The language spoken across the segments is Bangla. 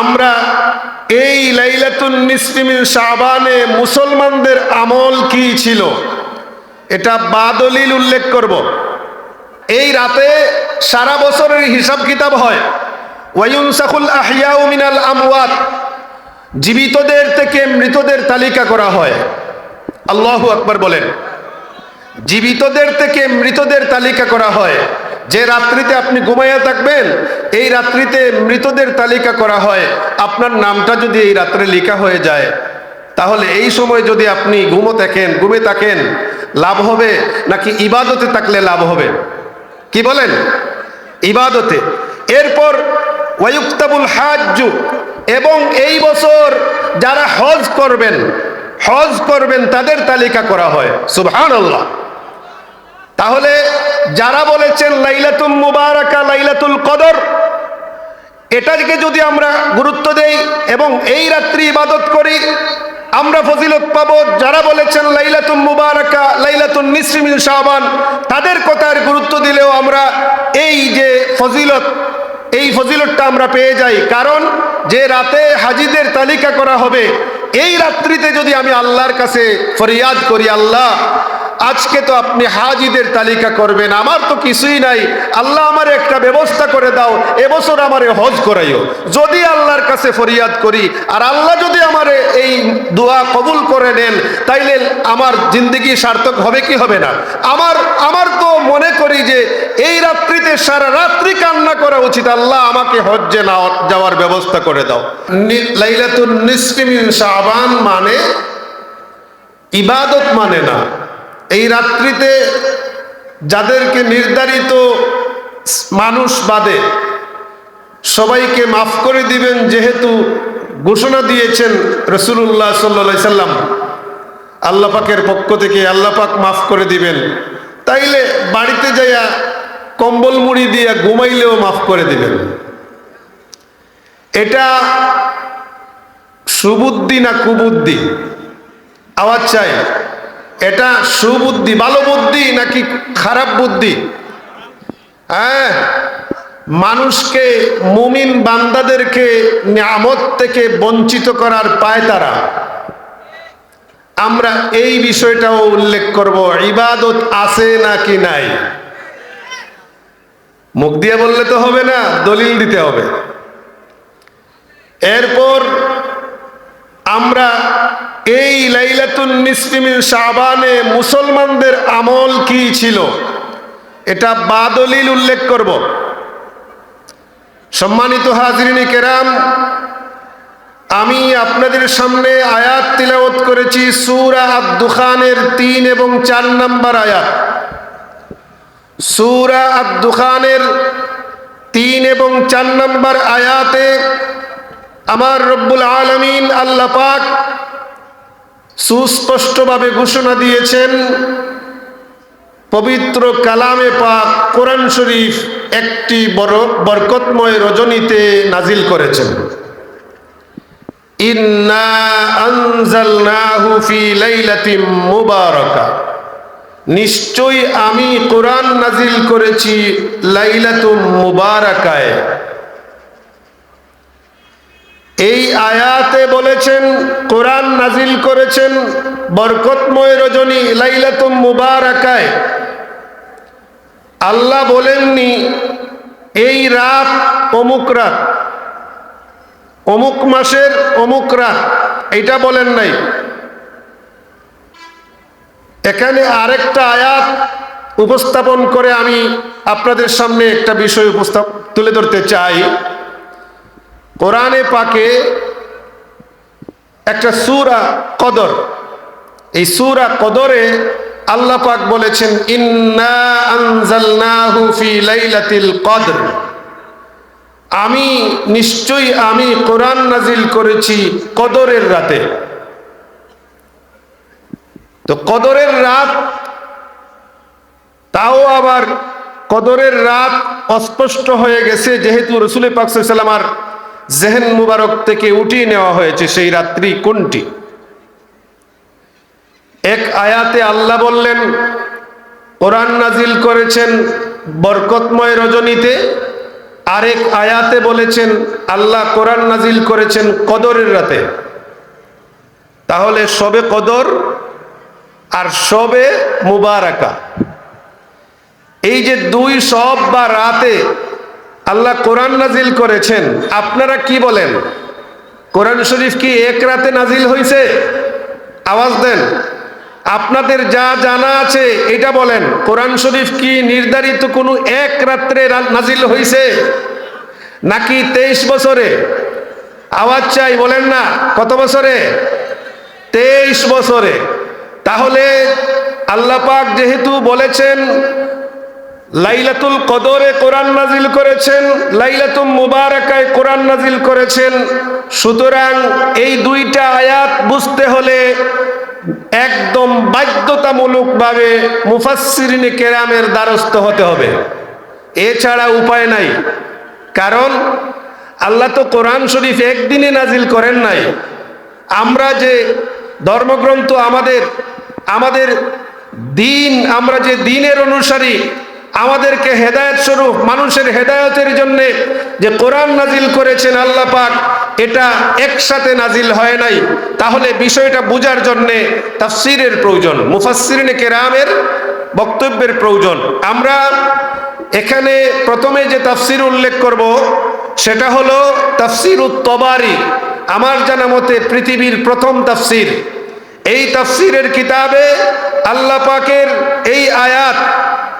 আমরা এই লাইলাতুন নিসফিমিন শাবানে মুসলমানদের আমল কি ছিল? এটা বাদলিল উল্লেখ করব। এই রাতে সারা বছরের হিসাব কিতাব হয় ওয়ায়ুনসাকুল আহিয়াউ মিনাল আমওয়াত, জীবিতদের থেকে মৃতদের তালিকা করা হয়। আল্লাহু আকবর বলেন, জীবিতদের থেকে মৃতদের তালিকা করা হয়। যে রাত্রিতে আপনি ঘুমাইয়া থাকবেন, এই রাত্রিতে মৃতদের তালিকা করা হয়। আপনার নামটা যদি এই রাত্রে লেখা হয়ে যায়, তাহলে এই সময় যদি আপনি ঘুমো থাকেন, ঘুমে থাকেন, লাভ হবে নাকি ইবাদতে থাকলে লাভ হবে? কি বলেন? ইবাদতে। এরপর ওয়ায়ুক্তাবুল হাজ্জু এবং এই বছর যারা হজ করবেন হজ করবেন, তাদের তালিকা করা হয়। সুবহানাল্লাহ। তাহলে যারা বলেছেন লাইলাতুল মুবারাকা, লাইলাতুল কদর, এটাকে যদি আমরা গুরুত্ব দেই এবং এই রাত্রি ইবাদত করি, আমরা ফজিলত পাবো। যারা বলেছেন লাইলাতুল মুবারাকা লাইলাতুল নিসরিমিন শাবান, তাদের কথার গুরুত্ব দিলেও আমরা এই যে ফজিলত, এই ফজিলতটা আমরা পেয়ে যাই। কারণ যে রাতে হাজিদের তালিকা করা হবে, এই রাত্রিতে যদি আমি আল্লাহর কাছে ফরিয়াদ করি, আল্লাহ আজকে তো আপনি হাজিদের তালিকা করবেন, আমার তো কিছুই নাই। আল্লাহ আমার একটা ব্যবস্থা করে দাও, এবছর আমারে হজ করাইও। যদি আল্লাহর কাছে ফরিয়াদ করি, আর আল্লাহ যদি আমারে এই দোয়া কবুল করে নেন, তাইলে আমার জিন্দগি সার্থক হবে কি হবে না? আমার আমার তো মনে করি যে এই রাত্রিতে সারা রাত্রি কান্না করা উচিত। আল্লাহ আমাকে হজ্জে না যাওয়ার ব্যবস্থা করে দাও। লাইলাতুন নিসফিমিন শাবান মানে ইবাদত মানে না। এই রাত্রিতে যাদেরকে নির্ধারিত মানুষ বাদে সবাইকে মাফ করে দিবেন যেহেতু ঘোষণা দিয়েছেন রসুল্লাহ সাল্লা সাল্লাম। আল্লাহ পাকের পক্ষ থেকে আল্লাহ পাক মাফ করে দিবেন। তাইলে বাড়িতে যাইয়া কম্বল মুড়ি দিয়া ঘুমাইলেও মাফ করে দিবেন। এটা সুবুদ্ধি না কুবুদ্ধি? আওয়াজ চাই। এটা সুবুদ্ধি, ভালো বুদ্ধি নাকি খারাপ বুদ্ধি? হ্যাঁ? মানুষকে, মুমিন বান্দাদেরকে নিয়ামত থেকে বঞ্চিত করার পায় তারা। আমরা এই বিষয়টাও উল্লেখ করব, ইবাদত আছে নাকি নাই? মুখ দিয়ে বললে তো হবে না, দলিল দিতে হবে। এরপর আমরা এই লাইলাতুন নিসফিমিন শাবানে মুসলমানদের আমল কি ছিল? এটা বাদলিল উল্লেখ করব। সম্মানিত হাজরিনী কেরাম, আমি আপনাদের সামনে আয়াত তিলাওয়াত করেছি সূরা আদ-দুখানের তিন এবং চার নাম্বার আয়াত। সূরা আদ-দুখানের তিন এবং চার নাম্বার আয়াতে আমার রব্বুল আলমিন আল্লাহ পাক সুস্পষ্টভাবে ঘোষণা দিয়েছেন পবিত্র কালামে পাক কোরআন শরীফ একটি বড় বরকতময় রজনীতে নাজিল করেছেন। নিশ্চয়ই আমি কোরআন নাজিল করেছি লাইলাতুম মুবারাকায়। এই আয়াতে বলেছেন, কোরআন নাজিল করেছেন, বরকতময় রজনী লাইলাতুম মুবারাকায়। আল্লাহ বলেননি, এই রাত অমুক রাত, অমুক মাসের অমুক রাত এইটা বলেন নাই। এখানে আরেকটা আয়াত উপস্থাপন করে আমি আপনাদের সামনে একটা বিষয় উপস্থাপ তুলে ধরতে চাই। কোরআনে পাকে একটা সুরা কদর। এই সুরা কদরে আল্লাহ পাক বলেছেন কদর। আমি, নিশ্চয়ই আমি কোরআন নাজিল করেছি কদরের রাতে। তো কদরের রাত, তাও আবার কদরের রাত অস্পষ্ট হয়ে গেছে, যেহেতু রসুল পাকসাল্লামার জেহেন মুবারক থেকে উঠিয়ে নেওয়া হয়েছে সেই রাত্রি কোনটি? এক আয়াতে আল্লাহ বললেন, কোরআন নাজিল করেছেন বরকতময় রজনীতে, আরেক আয়াতে বলেছেন, আল্লাহ কোরআন নাজিল করেছেন কদরের রাতে। তাহলে সবে কদর আর সবে মুবারাকা। এই যে দুই সব বা রাতে আল্লাহ কোরআন নাজিল করেছেন। আপনারা কি বলেন? কোরআন শরীফ কি এক রাতে নাজিল হয়েছে আওয়াজ দেন। আপনাদের যা জানা আছে এটা বলেন। কোরআন শরীফ কি নির্ধারিত কোনো এক রাত্রে নাজিল হয়েছে নাকি তেইশ বছরে? আওয়াজ চাই, বলেন না। কত বছরে? তেইশ বছরে। তাহলে আল্লাহ পাক যেহেতু বলেছেন লাইলাতুল কদরে কোরআন নাজিল করেছেন লাইলাতুল মুবারাকায় কোরআন নাজিল করেছেন। সুতরাং এই দুইটা আয়াত বুঝতে হলে একদম বাধ্যতামূলকভাবে মুফাসসিরিনে কেরামের দ্বারস্থ হতে হবে। এছাড়া উপায় নাই। কারণ আল্লাহ তো কোরআন শরীফ একদিনে নাজিল করেন নাই। আমরা যে ধর্মগ্রন্থ আমাদের আমাদের দিন, আমরা যে দিনের অনুসারী আমাদেরকে হেদায়ত স্বরূপ, মানুষের হেদায়তের জন্যে যে কোরআন নাজিল করেছেন আল্লাহ পাক, এটা একসাথে নাজিল হয় নাই। তাহলে বিষয়টা বোঝার জন্যে তাফসিরের প্রয়োজন, মুফাসসিরিনে কেরামের বক্তব্যের প্রয়োজন। আমরা এখানে প্রথমে যে তাফসির উল্লেখ করব, সেটা হলো তাফসির তবারি, আমার জানা মতে পৃথিবীর প্রথম তাফসির। এই তাফসিরের কিতাবে আল্লাহ পাকের এই আয়াত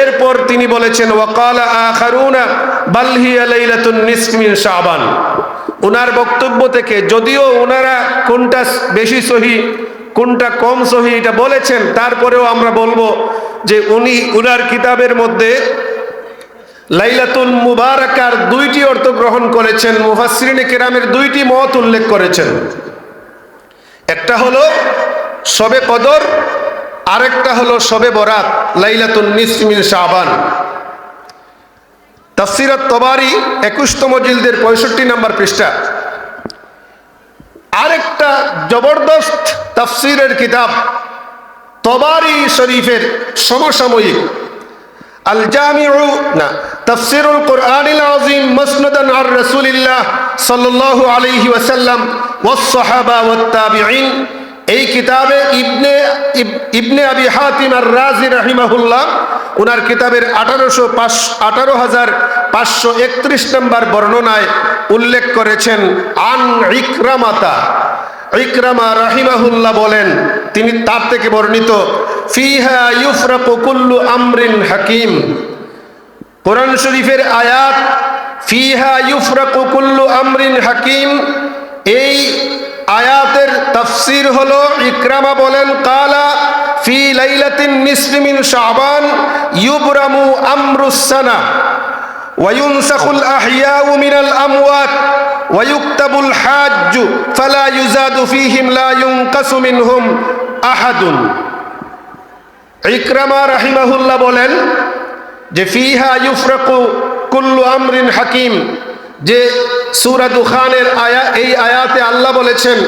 এরপর তিনি বলেছেন, ওয়াকালা আখারুনা বাল লাইলাতুন নিসফ শাবান। ওনার বক্তব্য থেকে যদিও ওনারা কোনটা বেশি সহি, কোনটা কম সহি এটা বলেছেন, তারপরেও আমরা বলব যে উনি উনার কিতাবের মধ্যে লাইলাতুল মুবারাকার দুইটি অর্থ গ্রহণ করেছেন, মুফাসসিরিনে কেরামের দুইটি মত উল্লেখ করেছেন। একটা হলো, সবে কদর আরেকটা হলো সবে বরাত, লাইলাতুন নিসমিন শাবান। তাফসিরত তবারি একুশতম জিলদের পঁয়ষট্টি নম্বর পৃষ্ঠা। আরেকটা জবরদস্ত তাফসিরের কিতাব, তবারি শরীফের সমসাময়িক। আল জামিউ, না, তাফসিরুল কোরআনিল আযীম মাসনাদান আর রাসূলিল্লাহ সাল্লাল্লাহু আলাইহি ওয়াসাল্লাম ওয়াস সাহাবা ওয়াত তাবিঈন। এই কিতাবে ইবনে ইব- ইবনে আবি হাতিম আর রাজি রাহিমাহুল্লাহ ওনার কিতাবের আঠারোশো পাঁচ, আঠারো হাজার পাঁচশো একত্রিশ নম্বর বর্ণনায় উল্লেখ করেছেন আন ইকরামাতা। ইকরামা রাহিমাহুল্লাহ বলেন, তিনি তার থেকে বর্ণিত, ফিহা ইউফরাকু কুল্লু আমরিন হাকিম। কোরআন শরীফের আয়াত, ফিহা ইউফরাকু কুল্লু আমরিন হাকিম, এই আয়াতের তফসির হল, ইকরামা বলেন, কালা ফি লাইলাতিন নিসমিন শাবান ইউবরামু আমরুসানা ওয়ায়ুনসাখুল আহিয়াউ মিনাল আমওয়াত ওয়ায়ুক্তাবুল হাজ্জু ফালা ইউজাদু ফীহিম লা ইউনকাসু মিনহুম আহাদুন। ইকরামা রাহিমাহুল্লাহ বলেন যে, ফিহা ইউফরাকু কুল্লু আমরিন হাকিম। যে সূরা দুখানের আয়া, এই আয়াতে আল্লাহ বলেছেন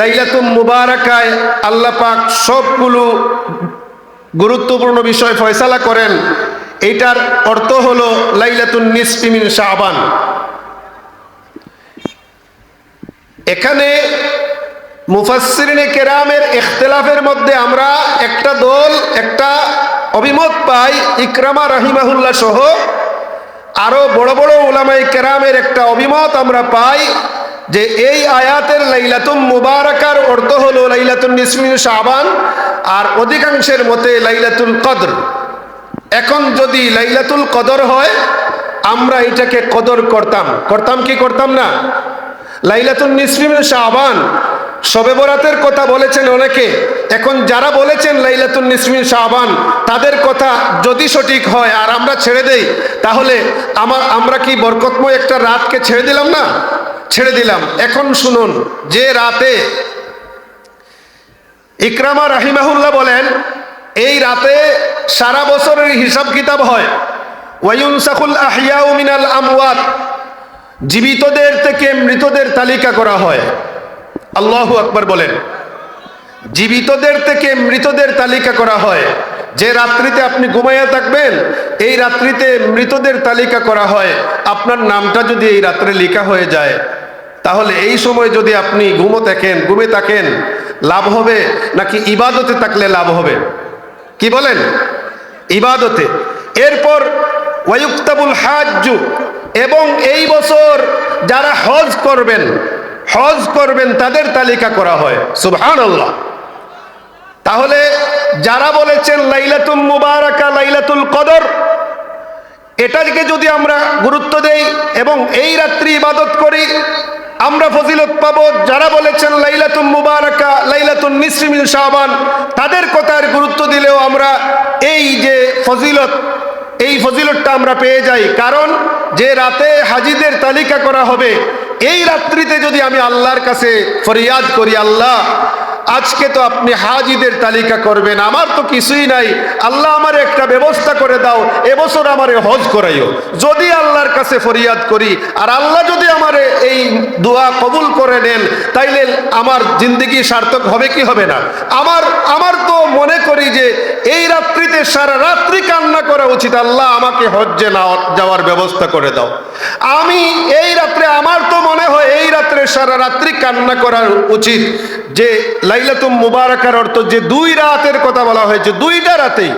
লাইলাতুম মুবারাকায় আল্লাহ পাক সবগুলো গুরুত্বপূর্ণ বিষয় ফয়সালা করেন। এইটার অর্থ হলো লাইলাতুন নিসফিমিন শাহবান এখানে মুফাসসিরিনে কেরামের ইখতিলাফের মধ্যে আমরা একটা দল, একটা অভিমত পাই ইকরামা রাহিমাহুল্লাহ সহ আরও বড় বড় ওলামাই কেরামের একটা অভিমত আমরা পাই যে এই আয়াতের লাইলাতুম মুবারাকার অর্থ হলো লাইলাতুন নিসমিন শাবান আর অধিকাংশের মতে লাইলাতুল কদর। এখন যদি লাইলাতুল কদর হয়, আমরা এটাকে কদর করতাম। করতাম কি করতাম না? লাইলাতুল নিসমিন শাবান শবে বরাতের কথা বলেছেন অনেকে। এখন যারা বলেছেন লাইলাতুল নিসমিন শাহবান তাদের কথা যদি সঠিক হয় আর আমরা ছেড়ে দেই, তাহলে আমার, আমরা কি বরকতময় একটা রাতকে ছেড়ে দিলাম না? ছেড়ে দিলাম। এখন শুনুন, যে রাতে ইকরামা রাহিমাহুল্লাহ বলেন, এই রাতে সারা বছরের হিসাব কিতাব হয় ওয়ায়ুনসাকুল আহিয়াউ মিনাল আমওয়াত, জীবিতদের থেকে মৃতদের তালিকা করা হয়। আল্লাহু আকবর বলেন, জীবিতদের থেকে মৃতদের তালিকা করা হয়। যে রাত্রিতে আপনি ঘুমাইয়া থাকবেন, এই রাত্রিতে মৃতদের তালিকা করা হয়। আপনার নামটা যদি এই রাত্রে লেখা হয়ে যায়, তাহলে এই সময় যদি আপনি ঘুমো থাকেন, ঘুমে থাকেন, লাভ হবে? নাকি ইবাদতে থাকলে লাভ হবে? কি বলেন? ইবাদতে। এরপর, ওয়ায়ুক্তাবুল হাজ্জু, এবং এই বছর যারা হজ করবেন হজ করবেন, তাদের তালিকা করা হয়। আল্লাহ তাহলে যারা বলেছেন লাইলাতুল মুবারাকা, লাইলাতুল কদর, এটাকে যদি আমরা গুরুত্ব দেই এবং এই রাত্রি ইবাদত করি, আমরা ফজিলত পাবো। যারা বলেছেন লাইলাতুল মুবারাকা লাইলাতুল নিসরিমিন শাবান, তাদের কথার গুরুত্ব দিলেও আমরা এই যে ফজিলত, এই ফজিলতটা আমরা পেয়ে যাই। কারণ যে রাতে হাজিদের তালিকা করা হবে এই রাত্রিতে যদি আমি আল্লাহর কাছে ফরিয়াদ করি, আল্লাহ, আজকে তো আপনি হাজিদের তালিকা করবেন, আমার তো কিছুই নাই। আল্লাহ আমার একটা ব্যবস্থা করে দাও, এবছর আমারে হজ করাইও। যদি আল্লাহর কাছে ফরিয়াদ করি, আর আল্লাহ যদি আমার এই দোয়া কবুল করে নেন, তাইলে আমার জিন্দগি সার্থক হবে কি হবে না? আমার আমার তো মনে করি যে এই রাত্রিতে সারা রাত্রি কান্না করা উচিত। আল্লাহ আমাকে হজ্জে না যাওয়ার ব্যবস্থা করে দাও। আমি এই রাত্রে, আমার তো মনে হয় এই রাত্রে সারা রাত্রি কান্না করা উচিত যে লাইলাতুম মুবারাকার অর্থ যে দুই রাতের কথা বলা হয়েছে, দুইটা রাতেই।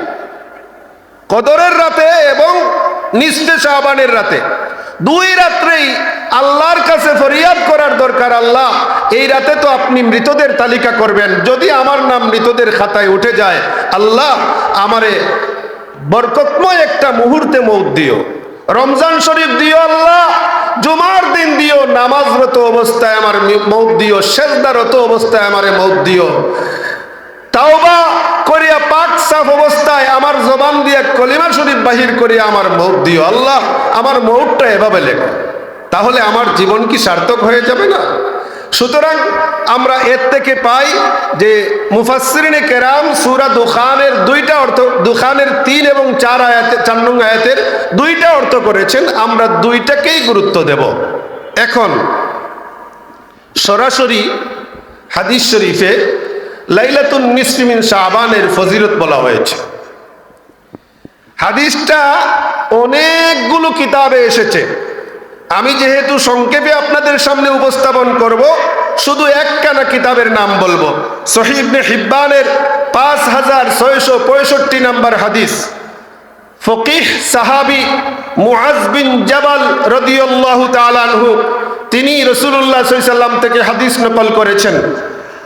কদরের রাতে এবং নিস্তে শাহবানের রাতে। দুই রাত্রেই আল্লাহর কাছে ফরিয়াদ করার দরকার আল্লাহ। এই রাতে তো আপনি মৃতদের তালিকা করবেন। যদি আমার নাম মৃতদের খাতায় উঠে যায়, আল্লাহ আমারে বরকতময় একটা মুহূর্তে মৌত দিও। রমজান শরীফ দিও আল্লাহ, জুমার দিন দিও, নামাজরত অবস্থায় আমার মৌত দিও শেষদারত অবস্থায় আমার মৌত দিও। তাওবা করিয়া পাক সাফ অবস্থায় আমার জবান দিয়া কলিমা শরীফ বাহির করিয়া আমার মৌত দিও। আল্লাহ, আমার মৌতটা এভাবে লেখো। তাহলে আমার জীবন কি সার্থক হয়ে যাবে না? সুতরাং আমরা এর থেকে পাই যে মুফাসরিনে কেরাম সুরা দুখানের দুইটা অর্থ, দুখানের তিন এবং চার আয়াতে, চার নং আয়াতের দুইটা অর্থ করেছেন, আমরা দুইটাকেই গুরুত্ব দেব। এখন, সরাসরি হাদিস শরীফে লাইলাতুন নিসমিন শাহবানের ফজিরত বলা হয়েছে। হাদিসটা অনেকগুলো কিতাবে এসেছে। আমি যেহেতু সংক্ষেপে আপনাদের সামনে উপস্থাপন করব, শুধু একখানা কিতাবের নাম বলব। সহিবনে হিব্বানের পাঁচ হাজার ছয়শো পঁয়ষট্টি নাম্বার হাদিস। ফকিহ সাহাবি মুহাজবিন বিন জাবাল রদিউল্লাহ তালানহু তিনি রসুল্লাহ সাল্লাম থেকে হাদিস নকল করেছেন।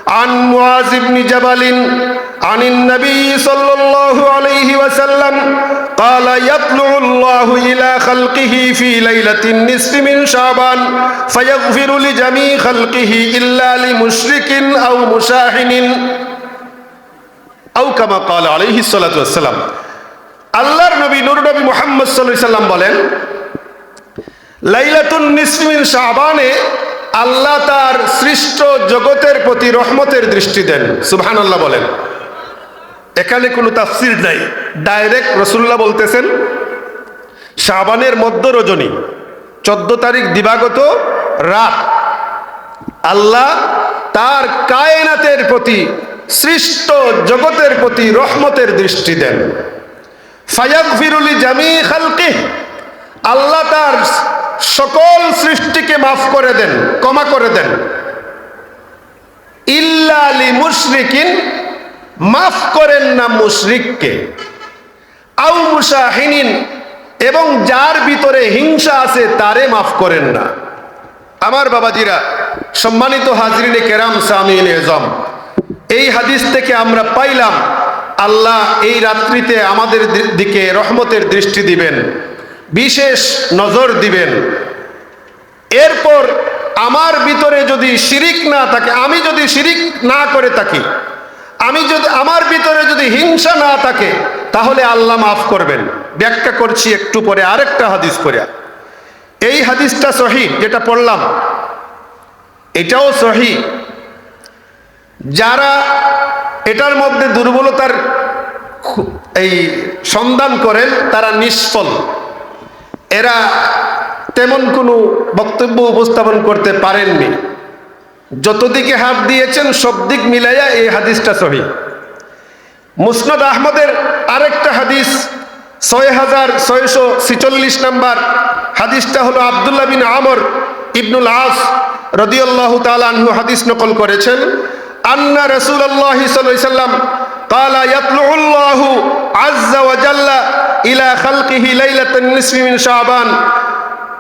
আন মুআজ ইবনি জাবালিন عن النبي صلى الله عليه وسلم قال يطلع الله إلى خلقه في ليلة النصف من شعبان فيغفر لجميع خلقه إلا لمشرك أو مشاحن أو كما قال عليه الصلاة والسلام আল্লাহর নবী নুর নবী মোহাম্মদ সাল্লাহ সাল্লাম বলেন লাইলাতুন নিসমিন শাহবানে আল্লাহ তার সৃষ্ট জগতের প্রতি রহমতের দৃষ্টি দেন সুবহান আল্লাহ বলেন এখানে কোনো তাফসির নাই। ডাইরেক্ট রসুল্লাহ বলতেছেন, শাবানের মধ্য রজনী, চোদ্দ তারিখ দিবাগত রাত, আল্লাহ তার কায়নাতের প্রতি, সৃষ্ট জগতের প্রতি রহমতের দৃষ্টি দেন। জামি আল্লাহ তার সকল সৃষ্টিকে মাফ করে দেন, ক্ষমা করে দেন। ইল্লালি মুশরিকিন মাফ করেন না মুশরিককে। আউ মুসাহিনিন এবং যার ভিতরে হিংসা আছে তারে মাফ করেন না। আমার বাবাজিরা, সম্মানিত হাজরিনে কেরাম সামিন এজম, এই হাদিস থেকে আমরা পাইলাম, আল্লাহ এই রাত্রিতে আমাদের দিকে রহমতের দৃষ্টি দিবেন, বিশেষ নজর দিবেন। এরপর আমার ভিতরে যদি শিরিক না থাকে, আমি যদি শিরিক না করে থাকি আমি যদি আমার ভিতরে যদি হিংসা না থাকে, তাহলে আল্লাহ মাফ করবেন। ব্যাখ্যা করছি একটু পরে আরেকটা হাদিস করে এই হাদিসটা সহি, যেটা পড়লাম, এটাও সহি। যারা এটার মধ্যে দুর্বলতার এই সন্ধান করেন, তারা নিষ্ফল। এরা তেমন কোনো বক্তব্য উপস্থাপন করতে পারেননি। যতদিকে হাত দিয়েছেন সব দিক মিলাইয়া এই হাদিসটা সহি। মুসনাদ আহমদের আরেকটা হাদিস, ছয় হাজার ছয়শো ছিচল্লিশ নাম্বার হাদিসটা হলো আবদুল্লা বিন আমর ইবনুল আস রদিউল্লাহ তালু হাদিস নকল করেছেন, আন্না রসুল্লাহ সাল্লাম কালা ইয়াতলুল্লাহু ইলা খালকিহি লাইলাতান নিসফি মিন শাবান।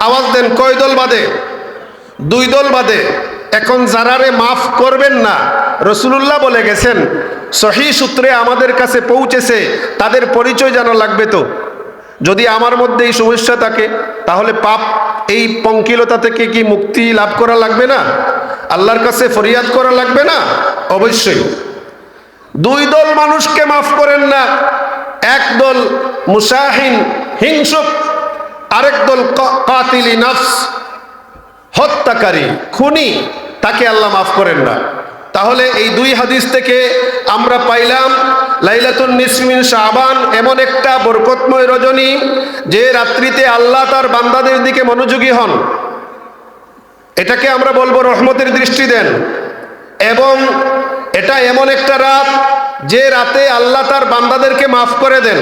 আওয়াজ দেন, কয় দল বাদে? দুই দল বাদে। এখন যারারে মাফ করবেন না, রসুলুল্লাহ বলে গেছেন, সহি সূত্রে আমাদের কাছে পৌঁছেছে, তাদের পরিচয় জানা লাগবে তো। যদি আমার মধ্যে এই সমস্যা থাকে, তাহলে পাপ এই পঙ্কিলতা থেকে কি মুক্তি লাভ করা লাগবে না? আল্লাহর কাছে ফরিয়াদ করা লাগবে না? অবশ্যই। দুই দল মানুষকে মাফ করেন না, এক দল মুসাহিন, হিংসুক আরেক দল কাতিলি নফস, হত্যাকারী, খুনি, তাকে আল্লাহ মাফ করেন না। তাহলে এই দুই হাদিস থেকে আমরা পাইলাম, লাইলাতুন নিসমিন শাবান, এমন একটা বরকতময় রজনী যে রাত্রিতে আল্লাহ তার বান্দাদের দিকে মনোযোগী হন। এটাকে আমরা বলব রহমতের দৃষ্টি দেন। এবং এটা এমন একটা রাত যে রাতে আল্লাহ তার বান্দাদেরকে মাফ করে দেন।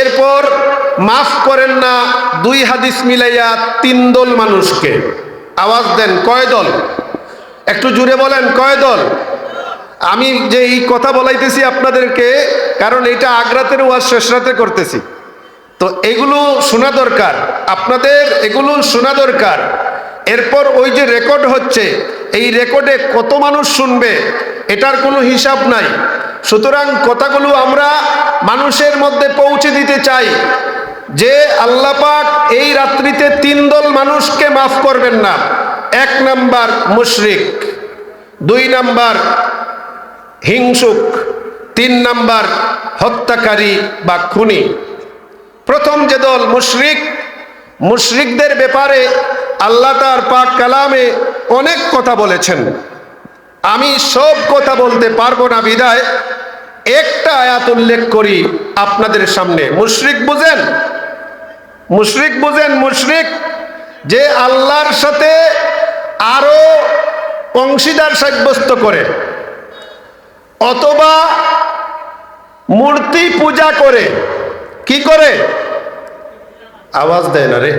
এরপর মাফ করেন না দুই হাদিস মিলাইয়া তিন দল মানুষকে। আওয়াজ দেন, কয় দল? একটু জুড়ে বলেন, কয় দল? আমি যে এই কথা বলাইতেছি আপনাদেরকে, কারণ এটা আগ্রাতের ওয়াজ শেষ রাতে করতেছি। তো এগুলো শোনা দরকার, আপনাদের এগুলো শোনা দরকার। এরপর ওই যে রেকর্ড হচ্ছে, এই রেকর্ডে কত মানুষ শুনবে, এটার কোনো হিসাব নাই। সুতরাং কথাগুলো আমরা মানুষের মধ্যে পৌঁছে দিতে চাই যে আল্লাহ পাক এই রাত্রিতে তিন দল মানুষকে মাফ করবেন না। এক নাম্বার মুশরিক, দুই নাম্বার হিংসুক, তিন নাম্বার হত্যাকারী বা খুনি। প্রথম যে দল মুশরিক, মুশরিকদের ব্যাপারে আল্লাহ তার পাক কালামে অনেক কথা বলেছেন। আমি সব কথা বলতে পারব না বিদায়। একটা আয়াত উল্লেখ করি আপনাদের সামনে। মুশরিক বুঝেন? মুশরিক বুঝেন? মুশরিক, যে আল্লাহর সাথে আরও অংশীদার সাব্যস্ত করে, অথবা মূর্তি পূজা করে, কি করে? আওয়াজ দেয় না রে।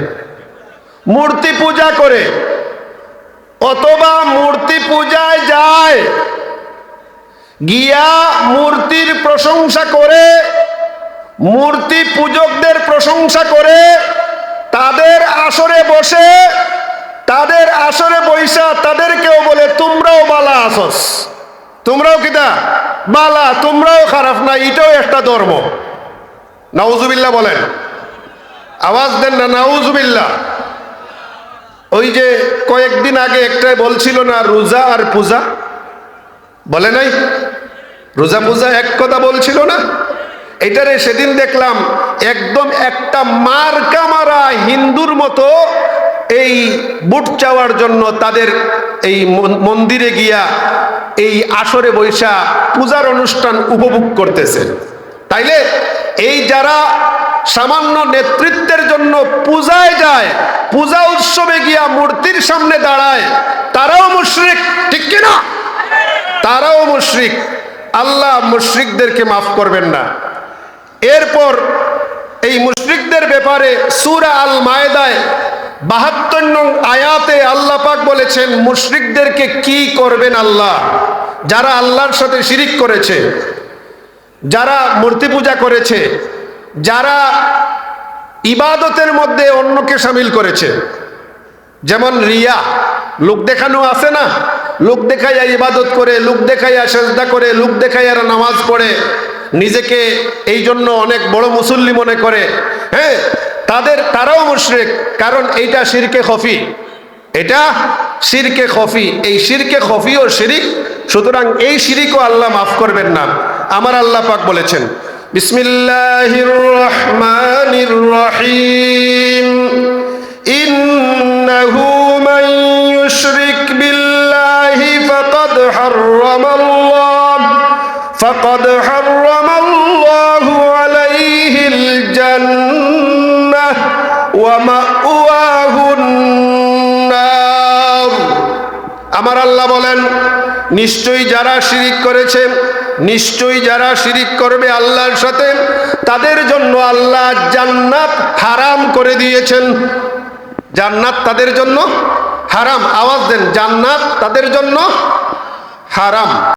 মূর্তি পূজা করে অথবা মূর্তি পূজায় যায়। গিয়া মূর্তির প্রশংসা করে, মূর্তি পূজকদের প্রশংসা করে, তাদের আসরে বসে, তাদের আসরে বৈশা তাদেরকেও বলে, তোমরাও বালা আসস তোমরাও কিতা? বালা, তোমরাও খারাপ না, এটাও একটা ধর্ম। নাউজুবিল্লাহ বলেন। আওয়াজ দেন না, নাউজুবিল্লাহ। ওই যে কয়েকদিন আগে একটাই বলছিল না, রোজা আর পূজা? বলে নাই? রোজা পূজা এক কথা বলছিল না? এটারে সেদিন দেখলাম একদম একটা মার্কা মারা হিন্দুর মতো এই বুট চাওয়ার জন্য তাদের এই মন- মন্দিরে গিয়া এই আসরে বৈশা পূজার অনুষ্ঠান উপভোগ করতেছে। তাইলে এই যারা সামান্য নেতৃত্বের জন্য পূজায় যায়, পূজা উৎসবে গিয়া মূর্তির সামনে দাঁড়ায়, তারাও মুশরিক, ঠিক কিনা তারাও মুশরিক। আল্লাহ মুশরিকদেরকে মাফ করবেন না। এরপর এই মুশরিকদের ব্যাপারে সুরা আল মায়দায় বাহাত্তর নং আয়াতে আল্লাহ পাক বলেছেন, মুশরিকদেরকে কি করবেন আল্লাহ? যারা আল্লাহর সাথে শিরিক করেছে, যারা মূর্তি পূজা করেছে যারা ইবাদতের মধ্যে অন্যকে সামিল করেছে, যেমন রিয়া, লোক দেখানো আছে না? লোক দেখাইয়া ইবাদত করে, লোক দেখাইয়া সেজদা করে, লোক দেখাইয়া নামাজ পড়ে, নিজেকে এই জন্য অনেক বড় মুসল্লি মনে করে হ্যাঁ? তাদের, তারাও মুশরিক, কারণ এইটা শিরকে খফি। এটা শিরকে খফি। এই শিরকে খফি ও শিরিক, সুতরাং এই শিরিকও আল্লাহ মাফ করবেন না। আমার আল্লাহ পাক বলেছেন বিসমিল্লাহির রহমানির রহিম ইন্নাহু মান ইউশরিক বিল্লাহি ফাকাদ হাররামাল্লাহ, ফাকাদ হাররামাল্লাহু আলাইহিল জান্নাহ ওয়া মাওয়াহুন নার আমার আল্লাহ বলেন, নিশ্চয়ই যারা শিরিক করেছে নিশ্চয়ই যারা শিরিক করবে আল্লাহর সাথে, তাদের জন্য আল্লাহ জান্নাত হারাম করে দিয়েছেন। জান্নাত তাদের জন্য হারাম। আওয়াজ দেন, জান্নাত তাদের জন্য হারাম।